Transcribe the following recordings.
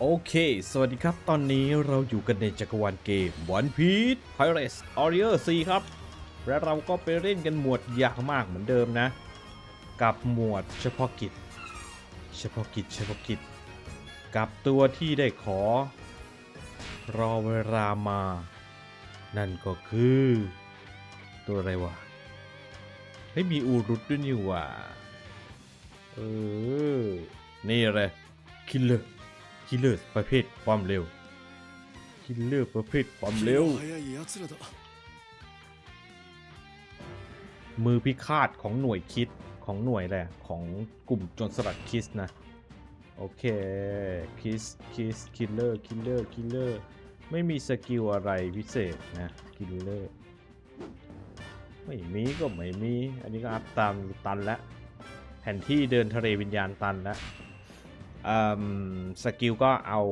โอเค สวัสดีครับ ตอนนี้เราอยู่กันในจักรวาลเกม One Piece Pirates Warrior 4ครับ และเราก็ไปเล่นกันหมวดยากมากเหมือนเดิมนะ กับหมวดเฉพาะกิจ เฉพาะกิจ เฉพาะกิจ กับตัวที่ได้ขอ รอเวลามา นั่นก็คือ ตัวอะไรวะเฮ้ยมีอูรุตด้วยนี่ว่าเออ นี่เลยคิลเลอร์ คิลเลอร์ประเภทความเร็ว คิลเลอร์ประเภทความเร็ว มือพิฆาตของหน่วยคิดของหน่วยแหละของกลุ่มจนสลัดคิสนะ โอเคคิสคิสคิลเลอร์คิลเลอร์คิลเลอร์ไม่มีสกิลอะไรพิเศษนะคิลเลอร์ไม่มีก็ไม่มี อันนี้ก็อัพตามตันแล้วแผนที่เดินทะเลวิญญาณตันแล้ว สกิลก็เอา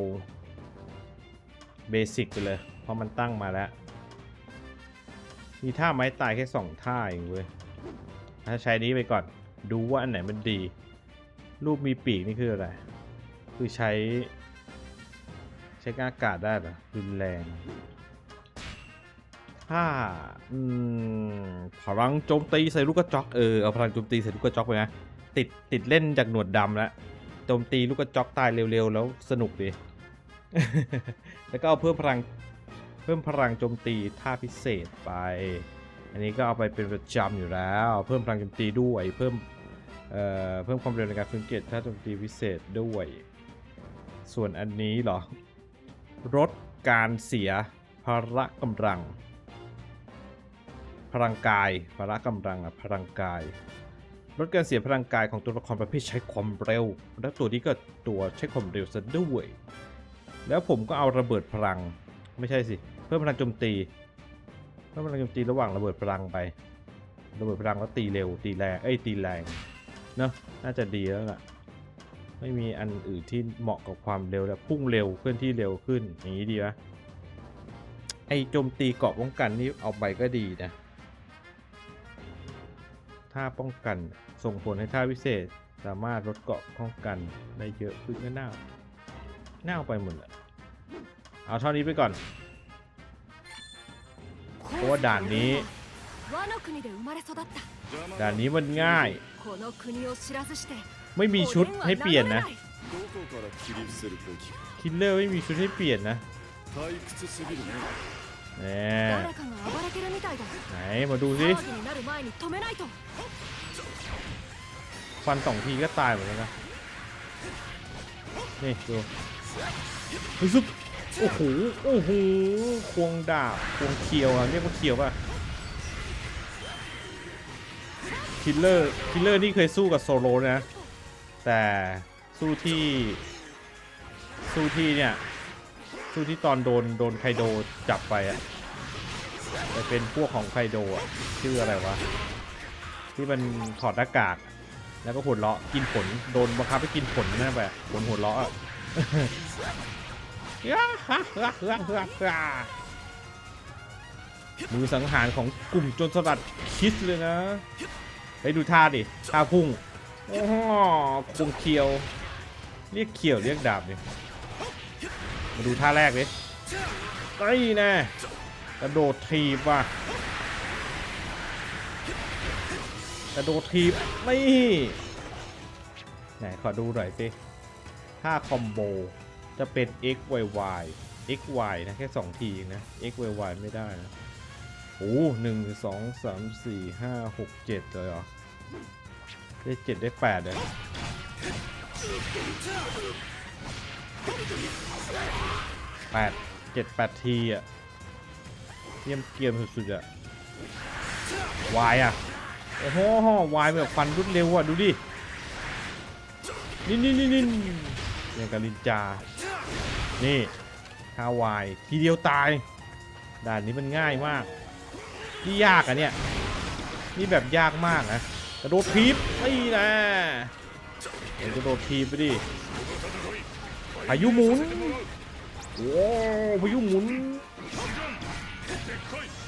เบสิกไปเลย เพราะมันตั้งมาแล้ว มีท่าไม้ตายแค่สองท่าเองเว้ย ถ้าใช้นี้ไปก่อนดูว่าอันไหนมันดี รูปมีปีกนี่คืออะไร คือใช้ ใช้กนอากาศได้หรอรุนแรงถ้าอืมพลังโจมตีใส่ลูกกระจอกเออเอาพลังโจมตีใส่ลูกกระจอกไปนะติดติดเล่นจากหนวดดำแล้ว จมตีลูกกระจอกตายเร็วๆ แล้วสนุกดี แล้วก็เอาเพิ่มพลังเพิ่มพลังโจมตีท่าพิเศษไป อันนี้ก็เอาไปเป็นประจำอยู่แล้ว เพิ่มพลังโจมตีด้วยเพิ่มเอ่อเพิ่มความเร็วในการฟื้นเกตท่าโจมตีพิเศษด้วย ส่วนอันนี้เหรอลดการเสียพละกำลัง พลังกายพละกำลังอะพลังกาย ลดการเสียพลังกายของตัวละครประเภทใช้ความเร็ว และตัวนี้ก็ตัวใช้ความเร็วซะด้วย แล้วผมก็เอาระเบิดพลัง ไม่ใช่สิ เพิ่มพลังโจมตีเพิ่มพลังโจมตีระหว่างระเบิดพลังไป ระเบิดพลังแล้วตีเร็ว ตีแรง เอ้ย ตีแรง เนอะน่าจะดีแล้วล่ะ ไม่มีอันอื่นที่เหมาะกับความเร็วแล้วพุ่งเร็วเคลื่อนที่เร็วขึ้น อย่างนี้ดีไหมไอโจมตีเกาะป้องกันนี่เอาไปก็ดีนะ ท่าป้องกัน ส่งผลให้ท่าวิเศษ สามารถลดเกาะป้องกันได้เยอะขึ้นนะเน่าน่าไปหมดเลยเอาเท่านี้ไปก่อนเพราะว่าด่านนี้ด่านนี้มันง่าย ไม่มีชุดให้เปลี่ยนนะคิลเลอร์ไม่มีชุดให้เปลี่ยนนะ นี่ไหนมาดูสิฟันสองทีก็ตายหมดแล้วนะ นี่ดูเฮ้ยซุปโอ้โห โอ้โห ควงดาบ ควงเคียวอะเรียกว่าเคียวป่ะ คิลเลอร์ คิลเลอร์นี่เคยสู้กับโซโลนะ แต่สู้ที่ สู้ที่เนี่ย สู้ที่ตอนโดนโดนไคโดจับไปอะแต่เป็นพวกของไคโดอะชื่ออะไรวะ ที่มันถอดหน้ากากแล้วก็หัวเราะกินผลโดนบังคับให้กินผลนั่นแบบผลหัวเราะอะมือสังหารของกลุ่มโจรสลัดคิสเลยนะไปดูท่าดิท่าพุ่งโอ้โหควงเคียว เรียกเคียวเรียกดาบดิ มาดูท่าแรกดิไอ้แน่กระโดดทีบว่ะกระโดดทีบนี่ไหนขอดูหน่อยสิถ้าคอมโบจะเป็น x y y x y นะ แค่ 2 ทีนะ x y y ไม่ได้นะโอ้หนึ่งสองสามสี่ห้าหกเจ็ดเลยเหรอ ได้เจ็ดได้แปดเลย แปดเจ็ดแปดทีอะเยี่ยมเกียมสุดๆอะ y อะโอ้โหวายแบบฟันรวดเร็วอะดูดินี่นี่นี่นี่อย่างกับลินจา นี่ฮาวายทีเดียวตาย ด่านนี้มันง่ายมาก นี่ยากอะเนี่ย นี่แบบยากมากนะกระโดดทีบนี่นะเดี๋ยวกระโดดทีบไปดิ พายุหมุนโอ้พายุหมุน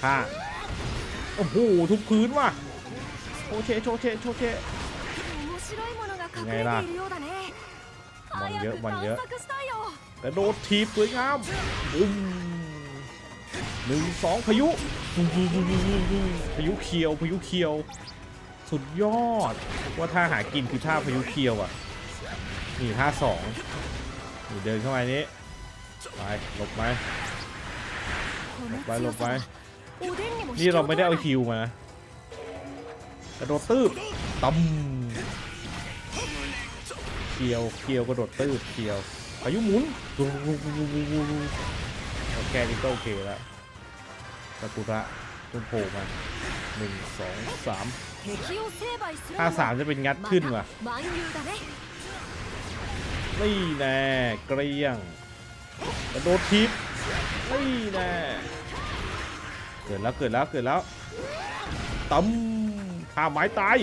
ฮ่าโอ้โหทุบพื้นว่ะโชเชโชเชโชเชไงล่ะมันเยอะมันเยอะแต่โดดทีบสวยงามอุ้มหนึ่งสองพายุพายุเคียวพายุเคียว สุดยอดว่าท่าหากินคือท่าพายุเคียวอะนี่ท่าสอง เดินเข้ามานี้ไปหลบไปหลบไปหลบไปนี่เราไม่ได้เอาคิวมากระโดดตืบตั้มเกียวเกียวกระโดดตืบเกียวอายุหมุนโอเคนี่ก็โอเคแล้วสากุระต้นโผล่มาหนึ่งสองสามห้าสามจะเป็นงัดขึ้นว่ะ นี่แน่เกลี้ยงกระโดดทิปนี่แน่เกิดแล้วเกิดแล้วเกิดแล้วตั้มข้าหมายตาย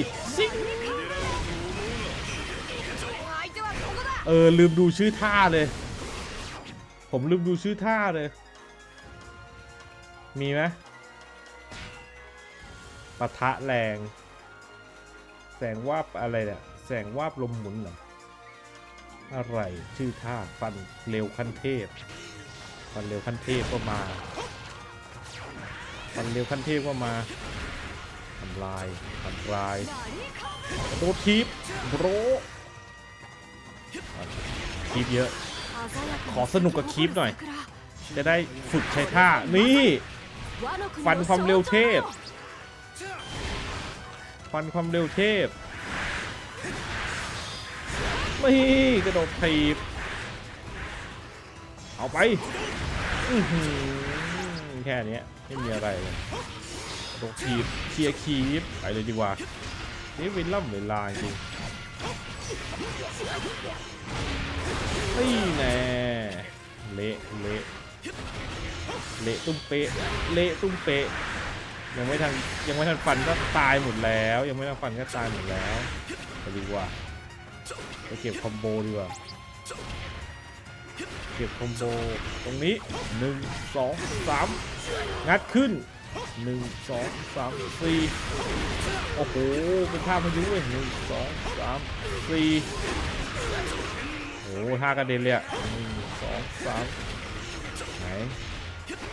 เออลืมดูชื่อท่าเลย ผมลืมดูชื่อท่าเลย มีไหมปะทะแรง แสงวาบอะไรเนี่ยแสงวาบลมหมุนเหรอ อะไรชื่อท่าฟันเร็วขั้นเทพ ฟันเร็วขั้นเทพก็มา ฟันเร็วขั้นเทพก็มาทำลายทำลายกรโดทีบโรคลิปเยอะ ขอสนุกกับคลิปหน่อย จะได้ฝึกใช้ท่า นี่ ฟันความเร็วเทพ ฟันความเร็วเทพ นี่กระโดดทีบ เอาไปแค่นี้ไม่มีอะไรเลยกระโดดทีบเคลียร์คีบไปเลยดีกว่านี่เวล่ำเวลาจริงนี่แน่เละเละเละตุ้มเปะเละตุ้มเปะยังไม่ทันยังไม่ทันฟันก็ตายหมดแล้ว ยังไม่ทันฟันก็ตายหมดแล้วไปดีกว่า ไปเก็บคอมโบดีกว่า เก็บคอมโบตรงนี้หนึ่งสองสามงัดขึ้นหนึ่งสองสามสี่โอ้โห เป็นท่าพายุเว้ยหนึ่งสองสามสี่โอ้โหท่ากระเด็นเลยอะหนึ่งสองสามไหน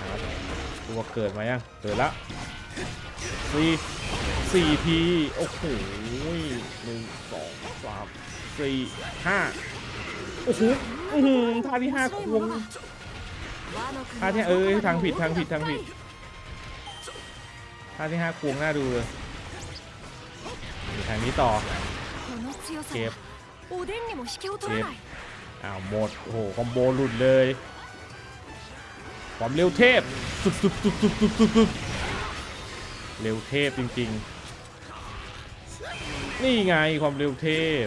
หาตัวเกิดมายังเกิดละสี่สี่ที โอ้โหหนึ่งสองสาม สี่ห้าโอ้โหท่าที่ห้าควงท่าที่เอ้ยทางผิดทางผิดทางผิดท่าที่ห้าควงน่าดูเลยทางนี้ต่อเก็บเก็บอ้าวหมดโอ้โหคอมโบหลุดเลยความเร็วเทพสุดสุดสุดสุดสุดสุดสุดเร็วเทพจริงๆ นี่ไงความเร็วเทพ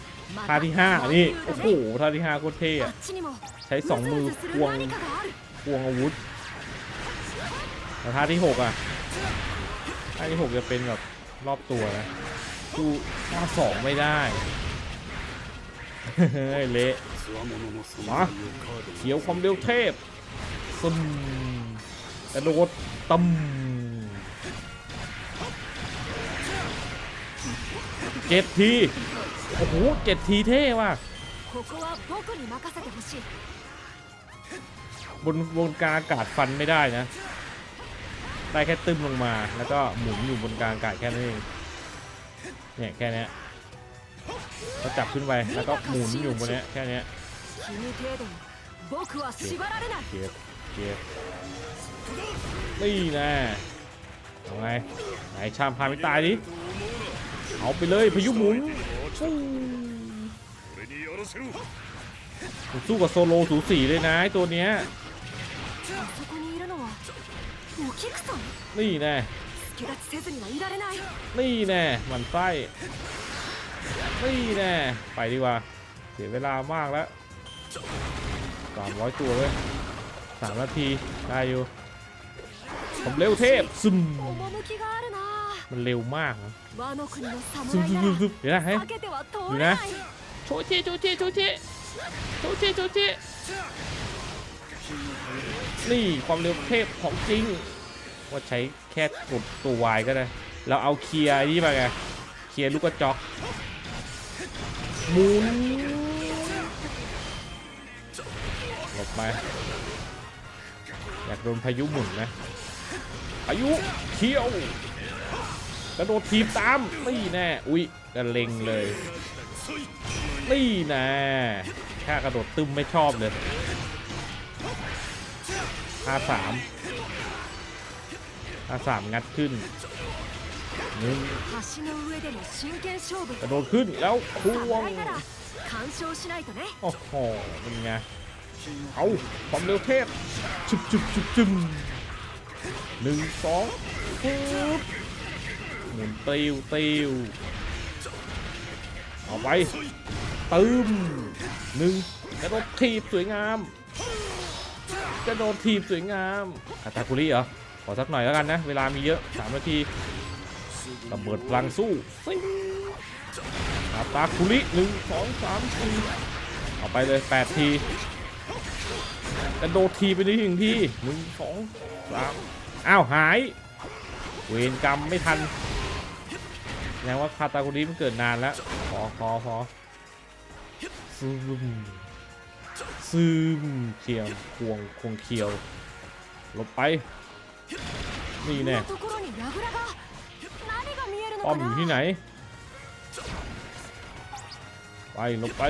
ท่าที่ห้านี่โอ้โหท่าที่ห้าโคตรเท่อะใช้สองมือพวงพวงอาวุธแต่ท่าที่หกอะท่าที่หกจะเป็นแบบรอบตัวนะกูท่าสองไม่ได้เละมาเขียวความเร็วเทพซึมกระโดดตึมเจ็ดที โอ้โหเจ็ดทีเท่ว่ะบนวงการอากาศฟันไม่ได้นะ ได้แค่ตึมลงมาแล้วก็หมุนอยู่บนกลางอากาศแค่นั้นเองเนี่ยแค่นี้ก็จับขึ้นไปแล้วก็หมุนอยู่บนนี้แค่นี้เก็บเก็บนี่นะทำไงไหนชามพาไปตายดิเอาไปเลยพายุหมุน สู้กับโซโลสูสีเลยนะตัวเนี้ยนี่แน่นี่แน่มันไส้นี่แน่ไปดีกว่า เสียเวลามากแล้วสามร้อยตัวเว้ยสามนาที ได้อยู่ผมเร็วเทพซึม มันเร็วมากนะซึบซึบซึบเดี๋ยวนะให้ดูนะโชจิโชจิโชจิโชจิโชจินี่ความเร็วเทพของจริง ว่าใช้แค่กดตัววายก็ได้ เราเอาเคลียร์นี่มาไง เคลียร์ลูกกระจกหมุนหลบไป อยากโดนพายุหมุนไหมพายุเขียว กระโดดทีบตามนี่แน่อุ้ยกระเลงเลยนี่นะค่กระโดดตึมไม่ชอบเลยห้าสามห้าสามงัดขึ้นนี่กระโดดขึ้นแล้วควงโอ้โหเป็นไงเอาความเร็วเทพจุบจุบจุบจุบหนึ่งสองฟู๊ หมุนติวติวเอาไปตึมหนึ่งกระโดดทีบสวยงามกระโดดทีบสวยงามคาตาคุริเหรอขอสักหน่อยแล้วกันนะ เวลามีเยอะสามนาทีระเบิดพลังสู้ซิงคาตาคุริหนึ่งสองสามสี่เอาไปเลยแปดทีกระโดดทีไปได้ถึงทีหนึ่งสองสามอ้าวหาย เวรกรรมไม่ทัน ยังว่าคาตาคุริมันเกิดนานแล้วขอขอขอซึมซึมเขียวควงควงเขียวลบไปนี่แน่ป้อมอยู่ที่ไหน ไปลบไป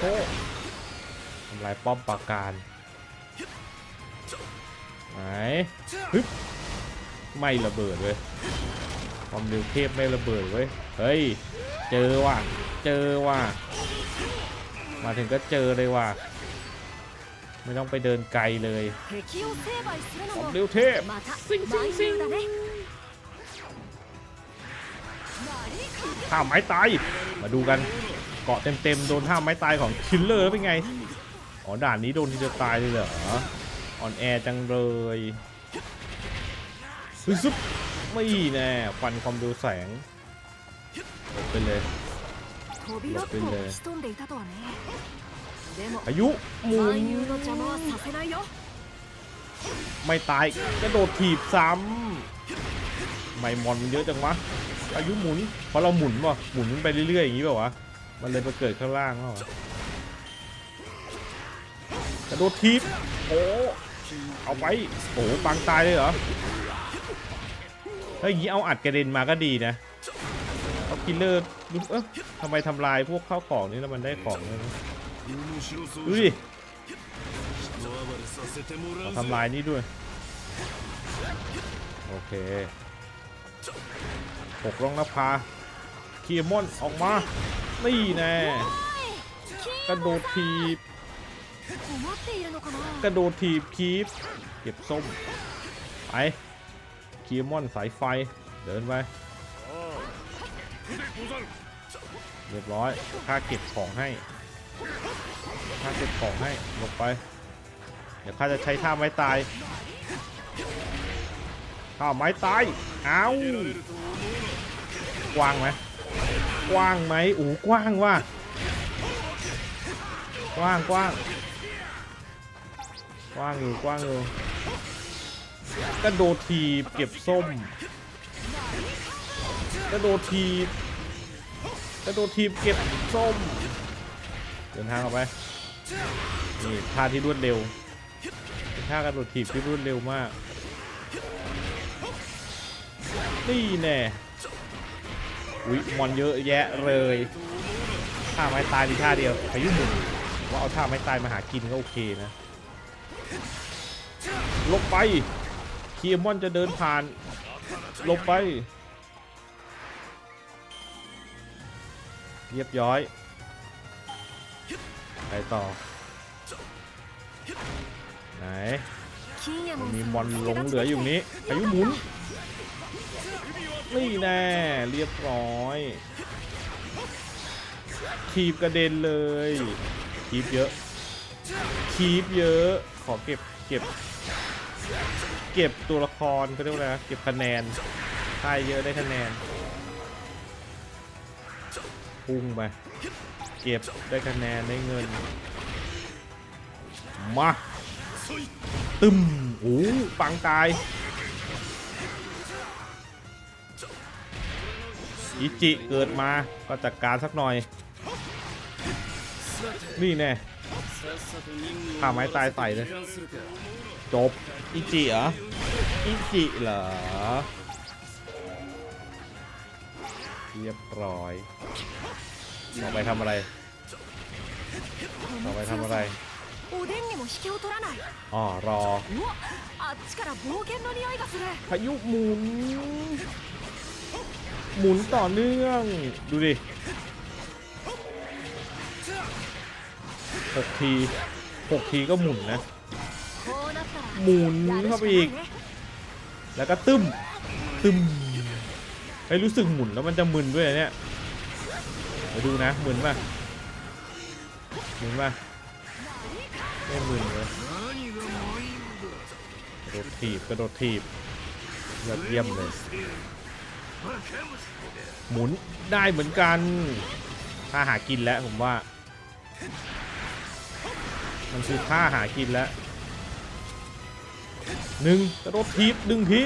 โอ้ทำลายป้อมปราการไหนฮึบ ไม่ระเบิดเว้ยความเร็วเทพไม่ระเบิดเว้ยเฮ้ยเจอว่ะเจอว่ะมาถึงก็เจอเลยว่ะไม่ต้องไปเดินไกลเลยความเร็วเทพซิงซิงซิงท่าไม้ตาย มาดูกันเกาะเต็มๆโดนท่าไม้ตายของคิลเลอร์เป็นไง อ๋อด่านนี้โดนที่จะตายเลยเหรออ่อนแอจังเลย ซึซุบไม่แน่ฟันความเร็วแสงหลบไปเลย 飛びロックを打ち飛んでいたとはねでも อายุหมุน 万有の邪魔はさせないよ ไม่ตาย กระโดดถีบซ้ำไม่มอนมันเยอะจังวะ อายุหมุน เพราะเราหมุนป่ะหมุนไปเรื่อยๆอย่างนี้เปล่าวะ มันเลยมาเกิดข้างล่างเปล่าวะกระโดดทีบโอ้ เอาไป โอ้ปังตายเลยเหรอ เฮ้ยเอาอัดกระเด็นมาก็ดีนะเอาคิลเลอร์เอ๊ะทำไมทำลายพวกข้าวของนี่แล้วมันได้ของเลยนะอุ้ยทำลายนี่ด้วย โอเคหกร่องนภาเคียมอนออกมา นี่แน่กระโดดทีบกระโดดทีบคีบเก็บส้ม ไป คีมอนสายไฟ เดินไปเรียบร้อยค่าเก็บของให้ค่าเก็บของให้ลงไป เดี๋ยวข้าจะใช้ท่าไม้ตายท่าไม้ตายเอากว้างไหมกว้างไหมโอ้กว้างว่ะกว้างกว้างกว้างอยู่กว้างอยู่ กระโดดทีบเก็บส้ม กระโดดทีบกระโดดทีบเก็บส้ม เดินทางออกไป นี่ท่าที่รวดเร็วท่ากระโดดทีบที่รวดเร็วมาก นี่แน่อุ๊ยมอนเยอะแยะเลยท่าไม้ตายมีท่าเดียวพายุหมุนว่าเอาท่าไม้ตายมาหากินก็โอเคนะลบไป คีมอนจะเดินผ่านลงไป เรียบย้อยไปต่อ ไหนมีมอนหลงเหลืออยู่นี้อายุหมุน นี่แน่เรียบร้อยคีบกระเด็นเลยคีบเยอะคีบเยอะ ขอเก็บเก็บ เก็บตัวละครเขาเรียกว่าอะไรนะเก็บคะแนนค่ายเยอะได้คะแนนพุ่งไปเก็บได้คะแนนได้เงินมาตึมโอ้ปังตายอิจิเกิดมาก็จัดการสักหน่อย นี่แน่ข้าไม้ตายใส่เลย จบอิจิเหรออิจิเหรอเรียบร้อยต่อไปทำอะไรต่อไปทำอะไรอ๋อรอพายุหมุน หมุนต่อเนื่อง ดูดิหกทีหกทีก็หมุนนะ หมุนเข้าไปอีก แล้วก็ตึมตึมไอ้รู้สึกหมุนแล้วมันจะมึนด้วยเนี่ยมาดูนะมึนป่ะมึนป่ะไม่มึนเลยกระโดดถีบกระโดดถีบยอดเยี่ยมเลย หมุนได้เหมือนกัน ถ้าหากินแล้วผมว่า มันคือท่าหากินแล้ว หนึ่งกระโดดทีบหนึ่งที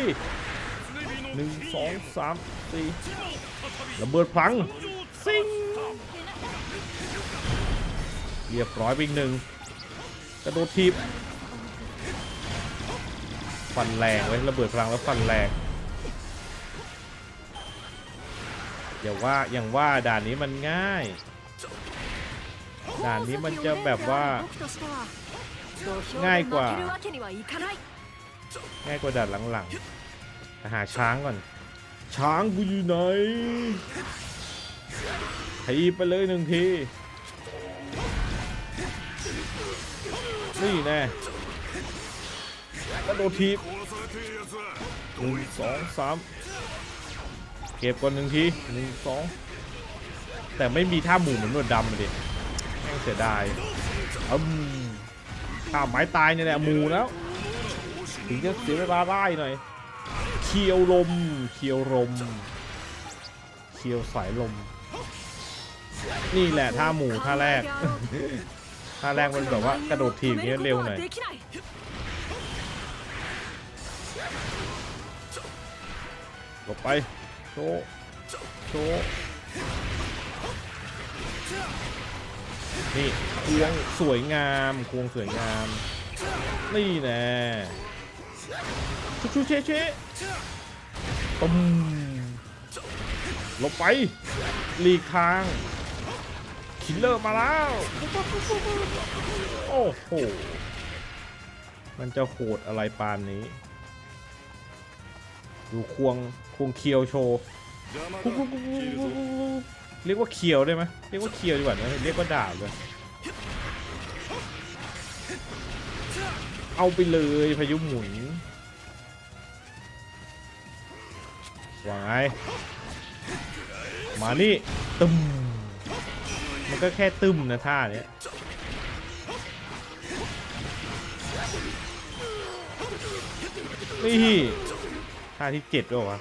หนึ่งสองสามสี่ระเบิดพลังซิงเรียบร้อยวิ่งหนึ่งกระโดดทีบฟันแรงไว้ระเบิดพลังแล้วฟันแรงอย่าว่าอย่างว่าด่านนี้มันง่าย ด่านนี้มันจะแบบว่าง่ายกว่า ง่ายกว่าดัดหลังๆหาช้างก่อน ช้างกูอยู่ไหนทีไปเลยหนึ่งที นี่แน่กระโดดทีหนึ่งสองสามเก็บก่อนหนึ่งทีหนึ่งสองแต่ไม่มีท่าหมู่เหมือนนวดดำเลยแม่งเสียดายอืมท่าไม้ตายเนี่ยแหละหมู่แล้ว ถึงจะเสียเวลาได้หน่อยเคียวลมเคียวลมเคียวสายลม นี่แหละท่าหมูท่าแรกท่าแรกมันแบบว่ากระโดดทีบเนี้ยเร็วหน่อยหลบไปโชโชนี่ควงสวยงามควงสวยงาม นี่แน่ ชุชุเชเชตุ้มลบไปหลีกทางคิลเลอร์มาแล้ว โอ้โห มันจะโหดอะไรปานนี้ ดูควงควงเคียวโชเรียกว่าเคียวได้ไหมเรียกว่าเคียวดีกว่านะเรียกว่าดาบเลยเอาไปเลยพายุหมุน ว่าไงมานี่ตึมมันก็แค่ตึมนะท่าเนี้ยนี่ท่าที่เจ็ดด้วยวะ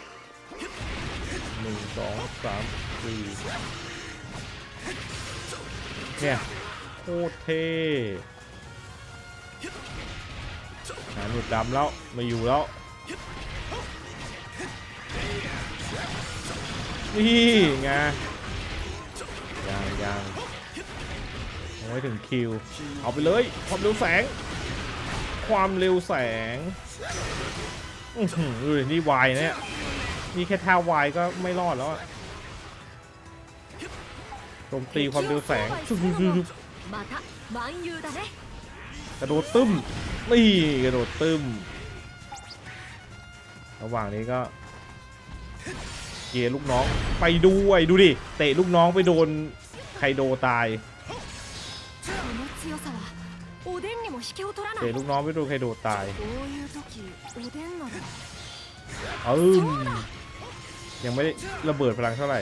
หนึ่งสองสามสี่เนี่ยโคตรเท่หาหนุดดำแล้ว มาอยู่แล้ว นี่ไงยังยังยังไม่ถึงคิว เอาไปเลย ความเร็วแสง ความเร็วแสงอุ้ยนี่วายเนี่ยนี่แค่ท่าวายก็ไม่รอดแล้วอะโจมตีความเร็วแสงกระโดดตึ้มนี่กระโดดตึ้มระหว่างนี้ก็ เกลูกน้องไปด้วยดูดิ เตะลูกน้องไปโดนไคโดตายเตะลูกน้องไปโดนไคโดตายอืมยังไม่ได้ระเบิดพลังเท่าไหร่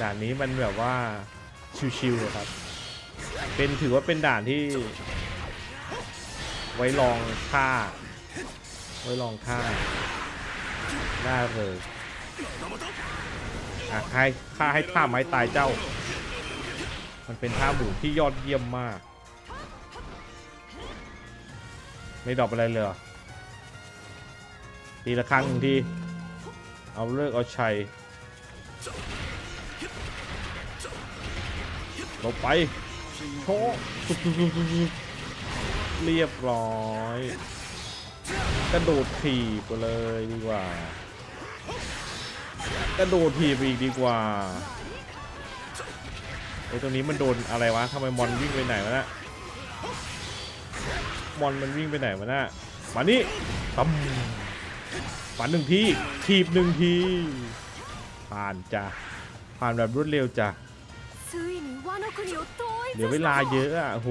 ด่านนี้มันแบบว่าชิวๆครับ เป็นถือว่าเป็นด่านที่ ไว้ลองท่าไว้ลองท่าได้เลย อะให้ข้าให้ท่าไม้ตายเจ้า มันเป็นท่าหมุนที่ยอดเยี่ยมมาก ไม่ดรอปอะไรเลยเหรอตีละครั้งหนึ่งทีเอาเลิกเอาชัยลงไปโชว์เรียบร้อย กระโดดถีบไปเลยดีกว่า กระโดดทีบอีกดีกว่าไอ้ตรงนี้มันโดนอะไรวะทำไมมอนวิ่งไปไหนวะนะมอนมันวิ่งไปไหนวะนะมานี่ตั้ฝันหนึ่งทีทีบหนึ่งทีผ่านจ้ะผ่านแบบรวดเร็วจ้ะเดี๋ยวเวลาเยอะอะโห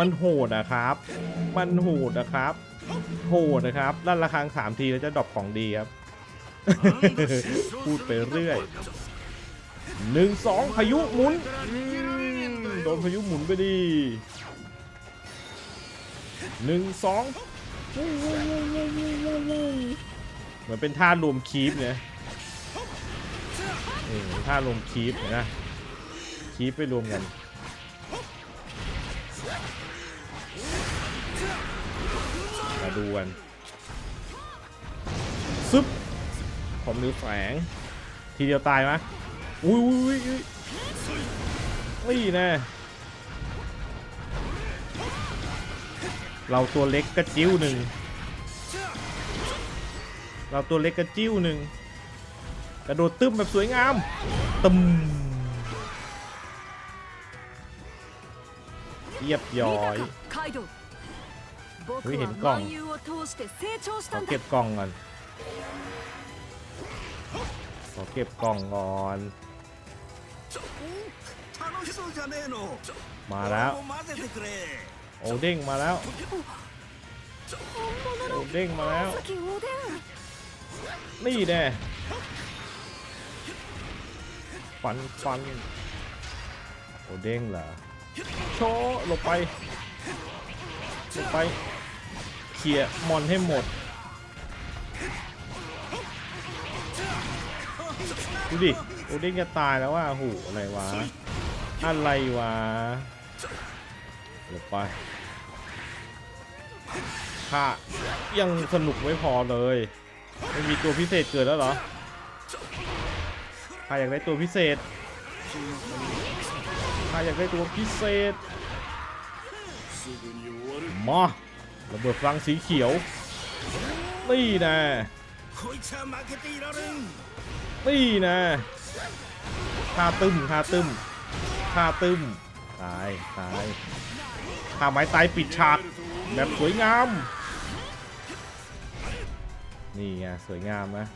มันโหดนะครับ มันโหดนะครับ โหดนะครับลั่นระฆังสามทีแล้วจะดรอปของดีครับ พูดไปเรื่อยหนึ่งสองพายุหมุนโดนพายุหมุนไปดีหนึ่งสองเหมือนเป็นท่ารวมคีปเนี่ยท่ารวมคีปนะคีปไปรวมกัน มาดูกันซึบผมมือแฝง ทีเดียวตายไหมอุ้ยอุ้ยอุ้ยแน่เราตัวเล็กก็จิ้วหนึ่ง เราตัวเล็กก็จิ้วหนึ่ง กระโดดตึ้มแบบสวยงาม ตึมเยียบย้อย 僕เฮ้ยเห็ は นกล่อง 万有を通して成長し ข た อน だ เก็บกล่องก่อน ขอเก็บกล่องก่อน 楽しそうじゃねえの มาแล้ว 俺も混ぜてくれ โอเด้งมาแล้ว 本物 โอ の เด้งมาแล้ว 光月おでん นี่แน่ฟันฟัน โอเด้งเหรอ โชว์หลบไปหลบ ไปเขี่ยมอนให้หมด ดูดิ โอเด้งจะตายแล้วว่าหูอะไรวะ อะไรวะเงไปค่ะยังสนุกไม่พอเลยไม่มีตัวพิเศษเกิดแล้วเหรอข้าอยากได้ตัวพิเศษข้าอยากได้ตัวพิเศษ มาระเบิดฟังสีเขียว นี่น่นี่น่ท่าตึมท่าตึมท่าตึมตายตายท่าไม้ตายปิดฉากแบบสวยงาม นี่ไงสวยงามนะ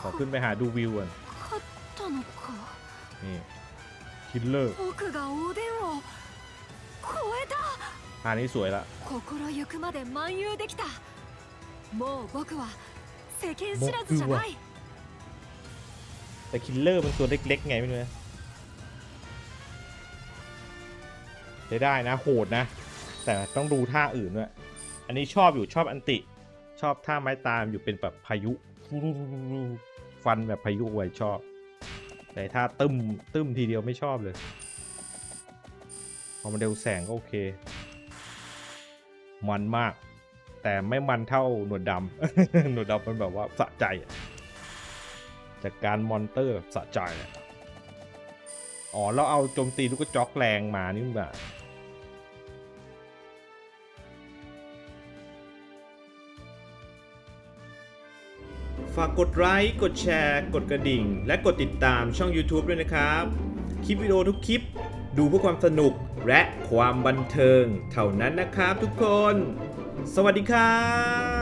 ขอขึ้นไปหาดูวิวก่อนนี่คิลเลอร์ 僕がおでんを超えた ท่านี้สวยละ 心ゆくまで漫遊できたもう僕は世間知らずじゃない แต่คิลเลอร์มันตัวเล็กๆไงไม่รู้นะได้ได้นะ โหดนะ แต่ต้องดูท่าอื่นด้วย อันนี้ชอบอยู่ชอบอันติ ชอบท่าไม้ตามอยู่เป็นแบบพายุ ฟันแบบพายุไว้ชอบ แต่ท่าตึมตึมทีเดียวไม่ชอบเลย พอมันเร็วแสงก็โอเค มันมาก แต่ไม่มันเท่าหนวดดำ หนวดดำมันแบบว่าสะใจจากการมอนเตอร์สะใจอะอ๋อเราเอาโจมตีลูกกระจอกแรงมานี่แบบฝากกดไลค์ กดแชร์ กดกระดิ่ง และกดติดตามช่อง YouTube ด้วยนะครับ คลิปวิดีโอทุกคลิป ดูเพื่อความสนุก และความบันเทิงเท่านั้นนะครับทุกคน สวัสดีครับ